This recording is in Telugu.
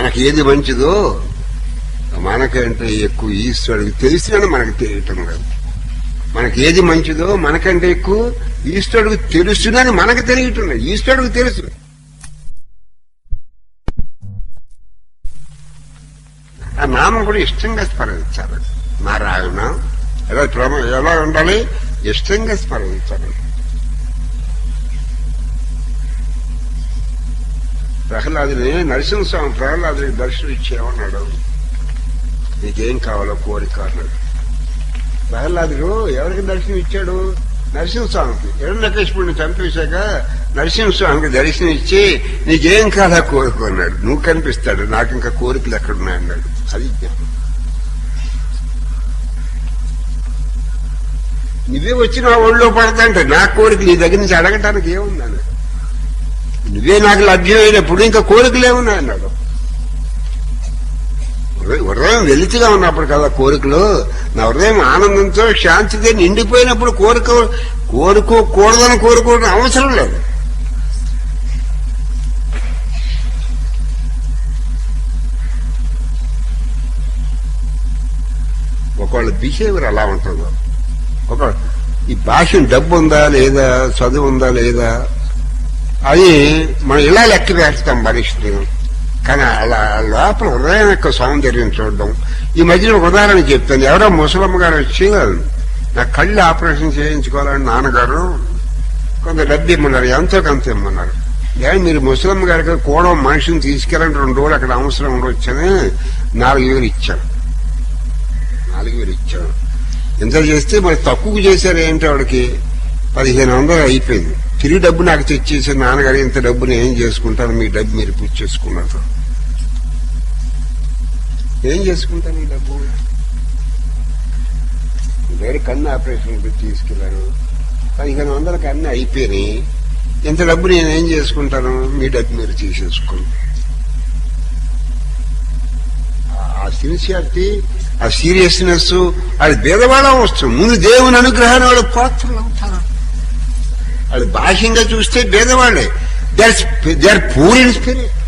మనకి ఏది మంచిదో మనకంటే ఎక్కువ ఈశ్వరుడికి తెలిసినా మనకు తెలియటం లేదు. మనకి ఏది మంచిదో మనకంటే ఎక్కువ ఈశ్వరుడికి తెలుసునని మనకు తెలియటం లేదు. ఈశ్వరుడికి తెలుసు. ఆ నామం కూడా ఇష్టంగా స్మరించాలి. నారాయణ ఎలా ఎలా ఉండాలి? ఇష్టంగా స్మరించాలి. ప్రహ్లాదుని నరసింహస్వామి ప్రహ్లాదునికి దర్శనం ఇచ్చేమన్నాడు నీకేం కావాలో కోరిక అన్నాడు. ప్రహ్లాదుడు ఎవరికి దర్శనం ఇచ్చాడు? నరసింహస్వామికి హిరణ్యకృష్ణుడిని చంపేశాక నరసింహస్వామికి దర్శనం ఇచ్చి నీకేం కాదా కోరిక అన్నాడు. నువ్వు కనిపిస్తాడు నాకు ఇంకా కోరికలు ఎక్కడున్నాయన్నాడు. అది జ్ఞానం నువ్వే వచ్చి నా ఒళ్ళో పడతాంటే నా కోరిక నీ దగ్గర నుంచి అడగటానికి ఏముందని నువ్వే నాకు లభ్యమైనప్పుడు ఇంకా కోరికలు అన్నాడు. హృదయం వెలితిగా ఉన్నప్పుడు కదా కోరికలు. నా హృదయం ఆనందంతో శాంతితో నిండిపోయినప్పుడు కోరిక కోరుకోకూడదని కోరుకోవడం అవసరం లేదు. ఒకళ్ళ బిహేవియర్ అలా ఉంటుందో. ఒక ఈ భాష డబ్బు ఉందా లేదా చదువు ఉందా లేదా అది మనం ఇలా లెక్క వేస్తాం మనిషిని. కానీ అలా లోపల హృదయం యొక్క సౌందర్యం చూడడం. ఈ మధ్యన ఉదాహరణ చెప్తాను. ఎవరో ముసలమ్మ గారు వచ్చి నా కళ్ళు ఆపరేషన్ చేయించుకోవాలని నాన్నగారు కొంత డబ్బు ఇమ్మన్నారు ఎంతో కొంత ఇమ్మన్నారు. కానీ మీరు ముసలమ్మ గారికి కూడా మనిషిని తీసుకెళ్ళండి రెండు రోజులు అక్కడ అవసరం ఉండొచ్చని నాలుగు వేలు ఇచ్చాను నాలుగు వేలు ఇచ్చాను ఇంత చేస్తే మరి తక్కువ చేశారు ఏంటి ఆవిడకి పదిహేను వందలు అయిపోయింది. తిరిగి డబ్బు నాకు తెచ్చేసి నాన్నగారు ఇంత డబ్బుని ఏం చేసుకుంటాను మీ డబ్బు మీరు పూజ చేసుకున్నారు. ఏం చేసుకుంటాను ఈ డబ్బు? వేరే కన్ను ఆపరేషన్ తీసుకెళ్ళాను పదిహేను వందలకి అన్ని అయిపోయినాయి. ఇంత డబ్బు నేను ఏం చేసుకుంటాను? మీ డబ్బు మీరు తీసేసుకోండి. ఆ సిన్సియారిటీ ఆ సీరియస్నెస్ అది భేదవాడం వస్తుంది. ముందు దేవుని అనుగ్రహాన్ని వాళ్ళు పాత్రలు అవుతారు వాళ్ళు బాహ్యంగా చూస్తే భేదవాళ్ళే they are poor in spirit